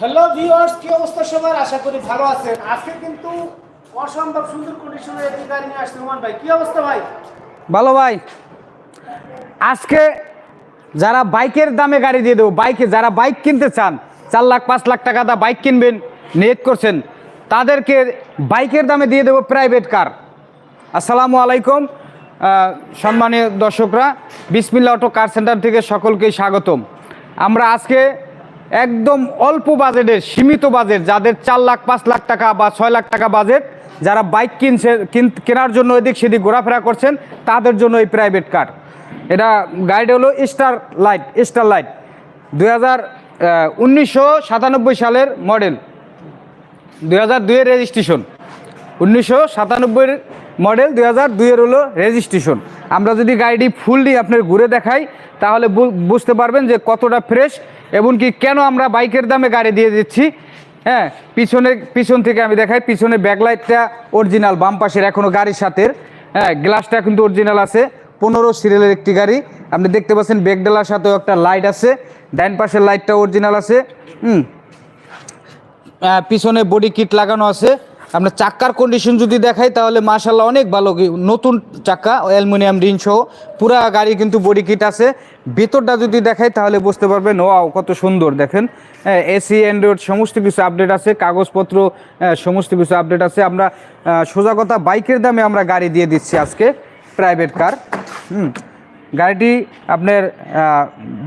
Hello viewers কি অবস্থা সবার? আশা করি ভালো আছেন। আজকে কিন্তু অসম্ভব সুন্দর কন্ডিশনের একটি গাড়ি নিয়ে আসছে রুমান ভাই। কি অবস্থা ভাই? ভালো ভাই। আজকে যারা বাইকের দামে গাড়ি দিয়ে দেবো, বাইকে যারা বাইক কিনতে চান, চার লাখ, পাঁচ লাখ টাকা দা বাইক কিনবেন নিয়ত করছেন, তাদেরকে বাইকের দামে দিয়ে দেবো প্রাইভেট কার আসসালামু আলাইকুম। সম্মানীয় দর্শকরা, বিসমিল্লা অটো কার সেন্টার থেকে সকলকেই স্বাগতম। আমরা আজকে একদম অল্প বাজেটের, সীমিত বাজেট, যাদের চার লাখ, পাঁচ লাখ টাকা বা ছয় লাখ টাকা বাজেট, যারা বাইক কিনছে, কিন- কেনার জন্য এদিক সেদিক ঘোরাফেরা করছেন, তাদের জন্য এই প্রাইভেট কার এটা গাড়িটা হলো স্টার লাইট স্টার লাইট দুই হাজার সালের মডেল দুই হাজার দুইয়ের রেজিস্ট্রেশন উনিশশো সাতানব্বইয়ের মডেল দুই হাজার দুইয়ের হলো রেজিস্ট্রেশন আমরা যদি গাড়িটি ফুললি আপনার ঘুরে দেখাই, তাহলে বুঝতে পারবেন যে কতটা ফ্রেশ এবং কি কেন আমরা বাইকের দামে গাড়ি দিয়ে দিচ্ছি। হ্যাঁ পিছনে পিছন থেকে আমি দেখাই, পিছনে ব্যাকলাইটটা অরিজিনাল বাম পাশের এখনও গাড়ির সাথে। হ্যাঁ গ্লাসটা কিন্তু অরিজিনাল আছে, পনেরো সিরিয়ালের একটি গাড়ি। আপনি দেখতে পাচ্ছেন ব্যাকডালার সাথেও একটা লাইট আছে ডাইন পাশের লাইটটা অরিজিনাল আছে। হুম। পিছনে বডি কিট লাগানো আছে। আপনার চাক্কার কন্ডিশন যদি দেখাই তাহলে মাশাল্লাহ অনেক ভালো নতুন চাক্কা অ্যালুমিনিয়াম রিং সহ। পুরা গাড়ি কিন্তু বডি কিট আছে। ভেতরটা যদি দেখাই তাহলে বুঝতে পারবেন ওয়াও কত সুন্দর দেখেন। এসি অ্যান্ড্রয়েড সমস্ত কিছু আপডেট আছে কাগজপত্র আহ, সমস্ত কিছু আপডেট আছে। আমরা সোজা কথা বাইকের দামে আমরা গাড়ি দিয়ে দিচ্ছি আজকে প্রাইভেট কার হুম গাড়িটি আপনার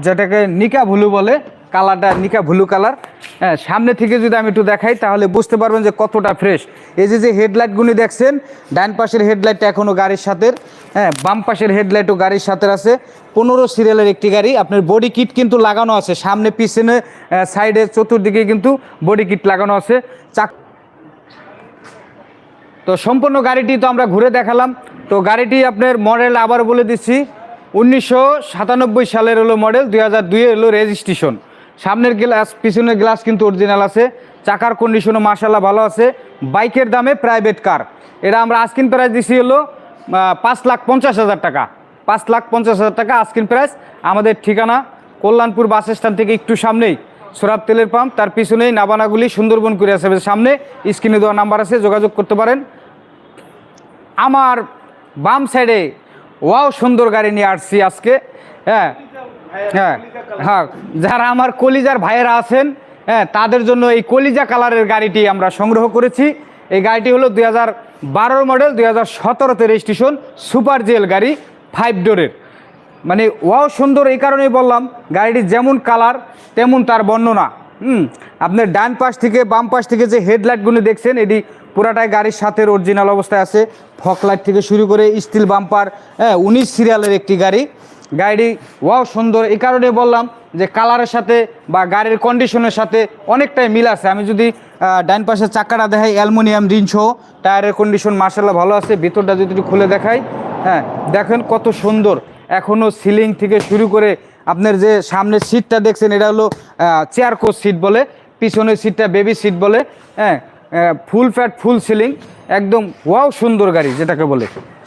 যেটাকে নিকা ভুলু বলে কালারটা নিকা ভুলু কালার। হ্যাঁ সামনে থেকে যদি আমি একটু দেখাই, তাহলে বুঝতে পারবেন যে কতটা ফ্রেশ। এই যে যে হেডলাইটগুলি দেখছেন, ডান পাশের হেডলাইটটা এখনও গাড়ির সাথে হ্যাঁ বাম পাশের হেডলাইটও গাড়ির সাথে আছে। পনেরো সিরিয়ালের একটি গাড়ি, আপনার বডি কিট কিন্তু লাগানো আছে। সামনে, পিছনে সাইডে, চতুর্দিকে কিন্তু বডি কিট লাগানো আছে। চাক তো সম্পূর্ণ গাড়িটি তো আমরা ঘুরে দেখালাম। তো গাড়িটি আপনার মডেল আবার বলে দিচ্ছি, উনিশশো সাতানব্বই সালের হলো মডেল, দুই হাজার দুইয়ে হলো রেজিস্ট্রেশন সামনের গ্লাস, পিছনের গ্লাস কিন্তু অরিজিনাল আছে। চাকার কন্ডিশনও মাসাল্লাহ ভালো আছে। বাইকের দামে প্রাইভেট কার এটা আমরা আস্কিন প্রাইস দিছি হলো পাঁচ লাখ পঞ্চাশ হাজার টাকা। পাঁচ লাখ পঞ্চাশ হাজার টাকা আস্কিন প্রাইস আমাদের ঠিকানা কল্যাণপুর বাস স্ট্যান্ড থেকে একটু সামনেই। সোরাব তেলের পাম্প, তার পিছনেই নাবানাগুলি সুন্দরবন করে আছে। সামনে স্ক্রিনে দেওয়া নাম্বার আছে, যোগাযোগ করতে পারেন। আমার বাম সাইডে ওয়াও সুন্দর গাড়ি নিয়ে আসছি আজকে। হ্যাঁ হ্যাঁ হ্যাঁ যারা আমার কলিজার ভাইয়েরা আছেন হ্যাঁ তাদের জন্য এই কলিজা কালারের গাড়িটি আমরা সংগ্রহ করেছি। এই গাড়িটি হলো দুই হাজার বারোর মডেল দুই হাজার সতেরোতে রেজিস্ট্রেশন সুপার জেল গাড়ি ফাইভ ডোরের মানে ওয়াও সুন্দর এই কারণেই বললাম, গাড়িটি যেমন কালার, তেমন তার বর্ণনা। হুম, আপনার ডান পাশ থেকে বাম পাশ থেকে যে হেডলাইটগুলো দেখছেন, এটি পুরাটাই গাড়ির সাথে অরিজিনাল অবস্থায় আছে। ফকলাইট থেকে শুরু করে স্টিল বাম্পার হ্যাঁ উনিশ সিরিয়ালের একটি গাড়ি। গাড়ি ওয়াও, সুন্দর। এই কারণে বললাম যে কালারের সাথে বা গাড়ির কন্ডিশনের সাথে অনেকটাই মিল আছে। আমি যদি ডান পাশের চাক্কাটা দেখাই, অ্যালুমিনিয়াম রিং সহ, টায়ারের কন্ডিশন মার্শাল্লাহ ভালো আছে। ভিতরটা যদি একটু খুলে দেখাই হ্যাঁ দেখেন কত সুন্দর। এখনও সিলিং থেকে শুরু করে আপনার যে সামনের সিটটা দেখছেন, এটা হলো চেয়ার কোচ সিট বলে, পিছনের সিটটা বেবি সিট বলে হ্যাঁ ফুল ফ্যাট ফুল সিলিং একদম ওয়াও সুন্দর গাড়ি যেটাকে বলে।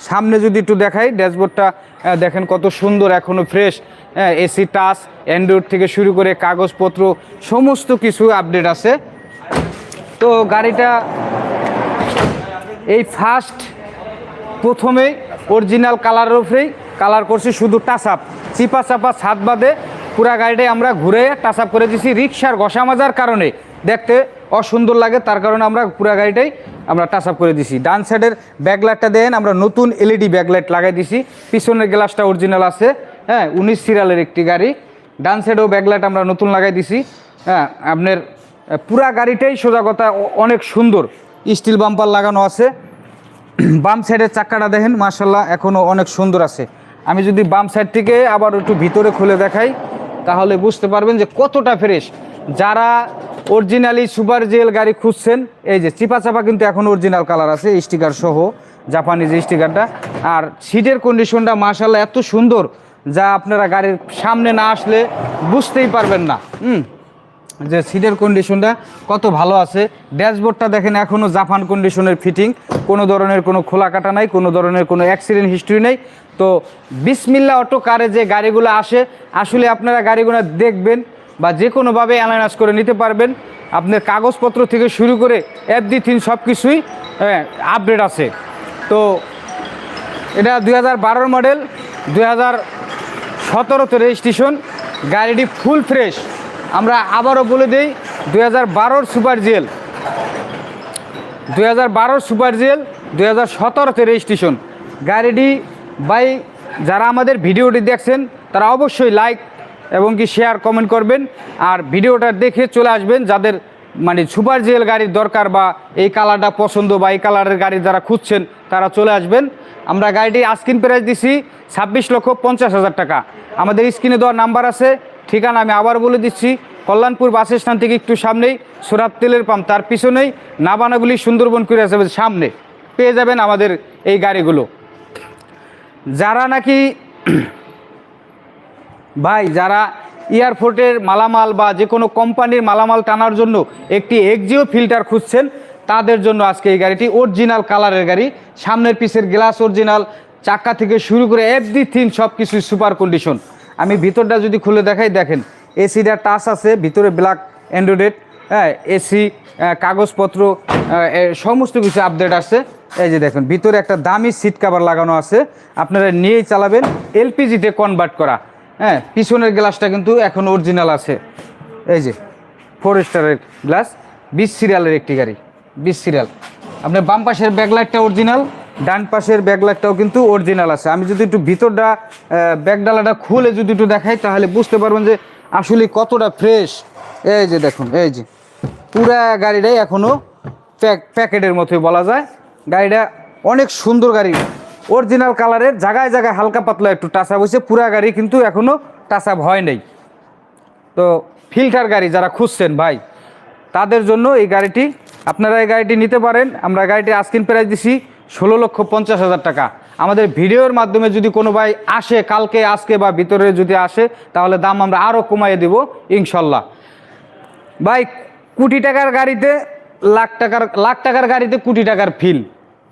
সামনে যদি একটু দেখাই ড্যাশবোর্ডটা দেখেন কত সুন্দর এখনও ফ্রেশ এসি টাচ অ্যান্ড্রয়েড থেকে শুরু করে কাগজপত্র, সমস্ত কিছু আপডেট আছে। তো গাড়িটা এই ফার্স্ট প্রথমেই অরিজিনাল কালারের উপরেই কালার করছি, শুধু টাচ আপ চিপা চাপা ছাদ বাদে পুরা গাড়িটাই আমরা ঘুরে টাচ আপ করে দিছি, রিক্সার ঘষা মাজার কারণে। দেখতে অসুন্দর লাগে, তার কারণে আমরা পুরা গাড়িটাই আমরা টাচ আপ করে দিছি। ডান সাইডের ব্যাকলাইটটা দেন, আমরা নতুন এলইডি ব্যাকলাইট লাগাই দিছি। পিছনের গ্লাসটা অরিজিনাল আছে হ্যাঁ উনিশ সিরিয়ালের একটি গাড়ি। ডান সাইডেও ব্যাকলাইট আমরা নতুন লাগাই দিছি। হ্যাঁ আপনার পুরা গাড়িটাই সোজা কথা অনেক সুন্দর। স্টিল বাম্পার লাগানো আছে। বাম সাইডের চাক্কাটা দেখেন মার্শাল্লাহ এখনও অনেক সুন্দর আছে। আমি যদি বাম সাইড থেকে আবার একটু ভিতরে খুলে দেখাই, তাহলে বুঝতে পারবেন যে কতটা ফ্রেশ যারা অরিজিনালি সুপার জেল গাড়ি খুঁজছেন। এই যে চিপা চাপা কিন্তু এখন অরিজিনাল কালার আছে স্টিকার সহ জাপানি যে স্টিকারটা আর সিটের কন্ডিশনটা মার্শাল্লাহ এত সুন্দর, যা আপনারা গাড়ির সামনে না আসলে বুঝতেই পারবেন না। হুম, যে সিটের কন্ডিশনটা কত ভালো আছে। ড্যাশবোর্ডটা দেখেন এখনও জাপান কন্ডিশনের ফিটিং কোনো ধরনের কোনো খোলা কাটা নাই, কোনো ধরনের কোনো অ্যাক্সিডেন্ট হিস্ট্রি নেই। তো বিসমিল্লা অটো কারে যে গাড়িগুলো আসে, আসলে আপনারা গাড়িগুলো দেখবেন বা যে কোনোভাবে অ্যানালাইজ করে নিতে পারবেন। আপনার কাগজপত্র থেকে শুরু করে এফডি থিন সব কিছুই আপডেট আছে। তো এটা দুই হাজার মডেল দুই হাজার সতেরোতে রেজিস্ট্রেশন গাড়িটি ফুল ফ্রেশ আমরা আবারও বলে দিই, দুই হাজার বারোর সুপার জেল দুই হাজার বারোর সুপার জেল দুই হাজার সতেরোতে রেজিস্ট্রেশন গাড়িটি বাই যারা আমাদের ভিডিওটি দেখছেন, তারা অবশ্যই লাইক এবং কি শেয়ার কমেন্ট করবেন। আর ভিডিওটা দেখে চলে আসবেন যাদের মানে সুপার জেল গাড়ির দরকার বা এই কালারটা পছন্দ বা এই কালারের গাড়ি যারা খুঁজছেন, তারা চলে আসবেন। আমরা গাড়িটি আস্কিন প্রাইস দিছি ছাব্বিশ লক্ষ পঞ্চাশ হাজার টাকা। আমাদের স্ক্রিনে দেওয়ার নাম্বার আছে, ঠিকানা আমি আবার বলে দিচ্ছি। কল্যাণপুর বাস স্ট্যান্ড থেকে একটু সামনেই, সুরাত তেলের পাম্প, তার পিছনেই নাবানাগুলি সুন্দরবন করে আছে সামনে পেয়ে যাবেন আমাদের এই গাড়িগুলো। যারা নাকি ভাই, যারা এয়ারপোর্টের মালামাল বা যে কোনো কোম্পানির মালামাল টানার জন্য একটি এক্সিও ফিল্টার খুঁজছেন, তাদের জন্য আজকে এই গাড়িটি অরিজিনাল কালারের গাড়ি। সামনের পিসের গ্লাস অরিজিনাল চাক্কা থেকে শুরু করে এভরি থিং সব কিছুই সুপার কন্ডিশন আমি ভিতরটা যদি খুলে দেখাই, দেখেন এসিটা টাচ আছে, ভিতরে ব্ল্যাক অ্যান্ড্রয়েড হ্যাঁ এসি কাগজপত্র সমস্ত কিছু আপডেট আছে এই যে দেখুন, ভিতরে একটা দামি সিট কাভার লাগানো আছে। আপনারা নিয়েই চালাবেন এলপিজিতে কনভার্ট করা। হ্যাঁ পিছনের গ্লাসটা কিন্তু এখন অরিজিনাল আছে। এই যে ফোর স্টারের গ্লাস বিশ সিরিয়ালের একটি গাড়ি বিশ সিরিয়াল আপনার বাম পাশের ব্যাকলাইটটা অরিজিনাল ডান পাশের ব্যাকলাইটটাও কিন্তু অরিজিনাল আছে। আমি যদি একটু ভিতরটা ব্যাকডালাটা খুলে যদি একটু দেখাই, তাহলে বুঝতে পারবেন যে আসলে কতটা ফ্রেশ এই যে দেখুন, এই যে, পুরা গাড়িটাই এখনও প্যাক প্যাকেটের মতোই বলা যায়। গাড়িটা অনেক সুন্দর গাড়ি। অরিজিনাল কালারের জায়গায় জায়গায় হালকা পাতলা একটু টাচ হয়েছে, পুরা গাড়ি কিন্তু এখনও আপ হয় নাই। তো ফিল্টার গাড়ি যারা খুঁজছেন ভাই, তাদের জন্য এই গাড়িটি, আপনারা এই গাড়িটি নিতে পারেন। আমরা গাড়িটি আস্কিন প্রাইস দিছি ষোলো লক্ষ পঞ্চাশ হাজার টাকা। আমাদের ভিডিওর মাধ্যমে যদি কোনো ভাই আসে, কালকে, আজকে বা ভিতরে যদি আসে, তাহলে দাম আমরা আরও কমাইয়ে দেব, ইনশাল্লাহ। ভাই, কোটি টাকার গাড়িতে লাখ টাকার লাখ টাকার গাড়িতে কোটি টাকার ফিল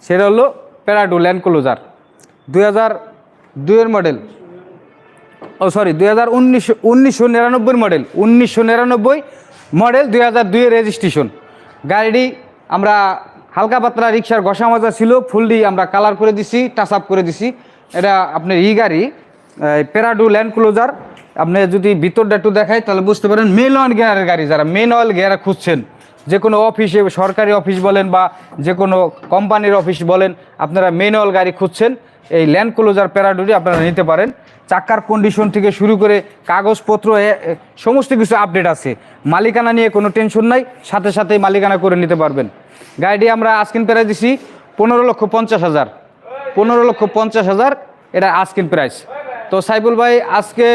সেটা হলো প্যারাডো ল্যান্ড ক্লোজার। দুই হাজার দুইয়ের মডেল ও সরি দুই হাজার উনিশশো উনিশশো নিরানব্বই মডেল উনিশশো নিরানব্বই মডেল দুই হাজার দুইয়ের রেজিস্ট্রেশন গাড়িটি আমরা হালকা পাতলা রিক্সার ঘষা মাজা ছিল ফুললি আমরা কালার করে দিছি টাচ আপ করে দিছি। এটা আপনার ই গাড়ি প্যারাডু ল্যান্ড ক্লোজার। আপনি যদি ভিতরটা একটু দেখায় তাহলে বুঝতে পারেন মেন অয়েল গিয়ারের গাড়ি, যারা মেন অয়েল গিয়ার খুঁজছেন। যে কোনো অফিসে, সরকারি অফিস বলেন বা যে কোনো কোম্পানির অফিস বলেন, আপনারা অয়েল গাড়ি খুঁজছেন, এই ল্যান্ড ক্লোজার প্যারাডুটি আপনারা নিতে পারেন। চাক্কার কন্ডিশন থেকে শুরু করে কাগজপত্র সমস্ত কিছু আপডেট আছে। মালিকানা নিয়ে কোনো টেনশন নাই, সাথে সাথেই মালিকানা করে নিতে পারবেন। গাড়িটি আমরা আজকিন প্রাইস দিছি পনেরো লক্ষ পঞ্চাশ হাজার। পনেরো লক্ষ পঞ্চাশ হাজার, এটা আজকিন প্রাইস তো সাইফুল ভাই, আজকে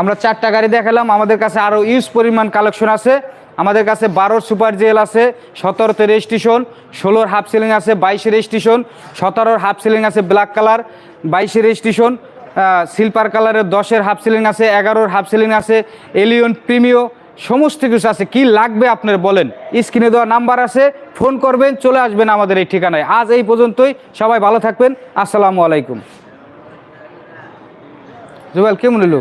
আমরা চারটা গাড়ি দেখালাম, আমাদের কাছে আরও ইউজ পরিমাণ কালেকশন আছে। আমাদের কাছে বারোর সুপার জেল আছে সতেরোতে রেজিস্ট্রেশন, ষোলোর হাফ সিলিং আছে, বাইশে রেজিস্ট্রেশন, সতেরোর হাফ সিলিং আছে ব্ল্যাক কালার, বাইশে রেজিস্ট্রেশন সিলভার কালারের দশের হাফ সিলিং আছে, এগারোর হাফ সিলিং আছে, এলিয়ন প্রিমিও, সমস্ত কিছু আছে। কি লাগবে আপনার বলেন? স্ক্রিনে দেওয়া নাম্বার আছে, ফোন করবেন, চলে আসবেন আমাদের এই ঠিকানায়। আজ এই পর্যন্তই, সবাই ভালো থাকবেন, আসসালামু আলাইকুম। জুবাল কেমন হলো?